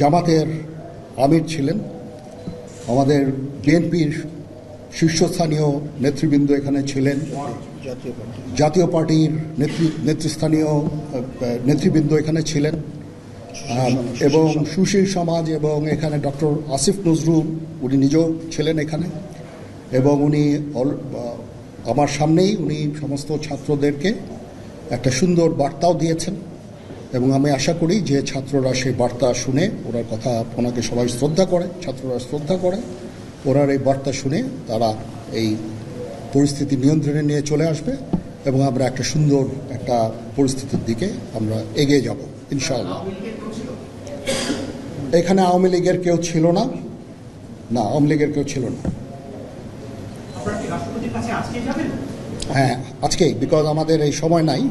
জামাতের আমির ছিলেন। আমাদের বিএনপির শীর্ষস্থানীয় নেতৃবৃন্দ এখানে ছিলেন। জাতীয় পার্টির নেতৃ নেতৃস্থানীয় নেতৃবৃন্দ এখানে ছিলেন। এবং সুশীল সমাজ এবং এখানে ডক্টর আসিফ নজরুল, উনি নিজেও ছিলেন এখানে। এবং উনি আমার সামনেই উনি সমস্ত ছাত্রদেরকে একটা সুন্দর বার্তাও দিয়েছেন। এবং আমি আশা করি যে ছাত্ররা সেই বার্তা শুনে ওনার কথা ওনাকে সবাই শ্রদ্ধা করে ছাত্ররা শ্রদ্ধা করে ওনার এই বার্তা শুনে তারা এই পরিস্থিতি নিয়ন্ত্রণে নিয়ে চলে আসবে এবং আমরা একটা সুন্দর একটা পরিস্থিতির দিকে আমরা এগিয়ে যাব ইনশাআল্লাহ। এখানে আওয়ামী লীগের কেউ ছিল না? না আওয়ামী লীগের কেউ ছিল না। হ্যাঁ আজকেই বিকজ আমাদের এই সময় নাই।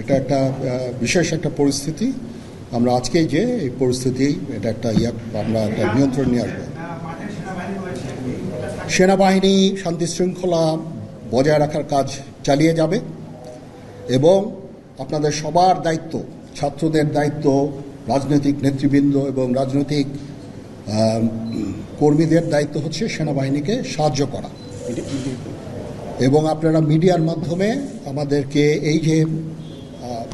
এটা একটা বিশেষ একটা পরিস্থিতি। আমরা আজকেই যে এই পরিস্থিতি, এটা একটা ইয়া, আমরা একটা নিয়ন্ত্রণ নিয়ে আসব। সেনাবাহিনী শান্তি শৃঙ্খলা বজায় রাখার কাজ চালিয়ে যাবে এবং আপনাদের সবার দায়িত্ব, ছাত্রদের দায়িত্ব, রাজনৈতিক নেতৃবৃন্দ এবং রাজনৈতিক কর্মীদের দায়িত্ব হচ্ছে সেনাবাহিনীকে সাহায্য করা। এবং আপনারা মিডিয়ার মাধ্যমে আমাদেরকে এই যে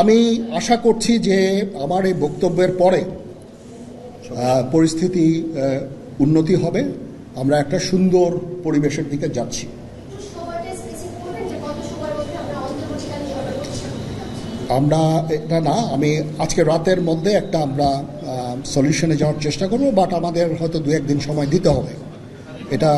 আমি আশা করছি যে আমার এই বক্তব্যের পরে পরিস্থিতি উন্নতি হবে। আমরা একটা সুন্দর পরিবেশের দিকে যাচ্ছি। আমরা, এটা না, আমি আজকে রাতের মধ্যে একটা আমরা সলিউশনে যাওয়ার চেষ্টা করব বাট আমাদের হয়তো দু একদিন সময় দিতে হবে। এটা